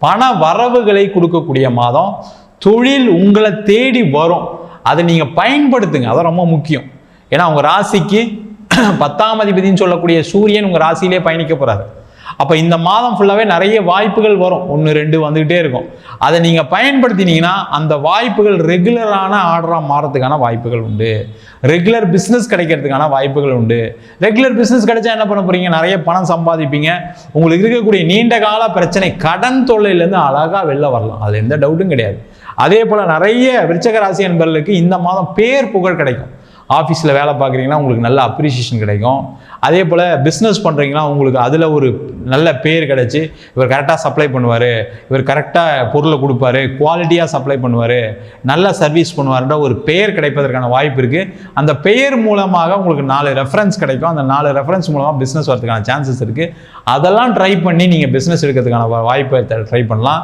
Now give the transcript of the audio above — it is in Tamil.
பண வரவுகளை கொடுக்கக்கூடிய மாதம் தொழில் உங்களை தேடி வரும். அதை நீங்கள் பயன்படுத்துங்க. அதான் ரொம்ப முக்கியம். ஏன்னா உங்கள் ராசிக்கு பத்தாம் அதிபதினு சொல்லக்கூடிய சூரியன் உங்கள் ராசியிலே பயணிக்க போகிறாரு அப்போ இந்த மாதம் ஃபுல்லாகவே நிறைய வாய்ப்புகள் வரும். ஒன்று ரெண்டு வந்துக்கிட்டே இருக்கும். அதை நீங்கள் பயன்படுத்தினீங்கன்னா அந்த வாய்ப்புகள் ரெகுலரான ஆர்டராக மாறதுக்கான வாய்ப்புகள் உண்டு. ரெகுலர் பிஸ்னஸ் கிடைக்கிறதுக்கான வாய்ப்புகள் உண்டு. ரெகுலர் பிஸ்னஸ் கிடைச்சா என்ன பண்ண போறீங்க? நிறைய பணம் சம்பாதிப்பீங்க. உங்களுக்கு இருக்கக்கூடிய நீண்ட கால பிரச்சனை கடன் தொல்லையிலேருந்து அழகாக வெளில வரலாம். அது எந்த டவுட்டும் கிடையாது. அதே போல் நிறைய விருச்சக ராசி என்பவர்களுக்கு இந்த மாதம் பேர் புகழ் கிடைக்கும். ஆஃபீஸில் வேலை பார்க்குறீங்கன்னா உங்களுக்கு நல்ல அப்ரிசியேஷன் கிடைக்கும். அதே போல் பிஸ்னஸ் பண்ணுறீங்கன்னா உங்களுக்கு அதில் ஒரு நல்ல பேர் கிடச்சி இவர் கரெக்டாக சப்ளை பண்ணுவார். இவர் கரெக்டாக பொருளை கொடுப்பாரு குவாலிட்டியாக சப்ளை பண்ணுவார். நல்ல சர்வீஸ் பண்ணுவார்ன்ற ஒரு பெயர் கிடைப்பதற்கான வாய்ப்பு இருக்குது அந்த பெயர் மூலமாக உங்களுக்கு நாலு ரெஃபரன்ஸ் கிடைக்கும். அந்த நாலு ரெஃபரன்ஸ் மூலமாக பிஸ்னஸ் வரதுக்கான சான்சஸ் இருக்குது அதெல்லாம் ட்ரை பண்ணி நீங்கள் பிஸ்னஸ் எடுக்கிறதுக்கான வாய்ப்பை ட்ரை பண்ணலாம்.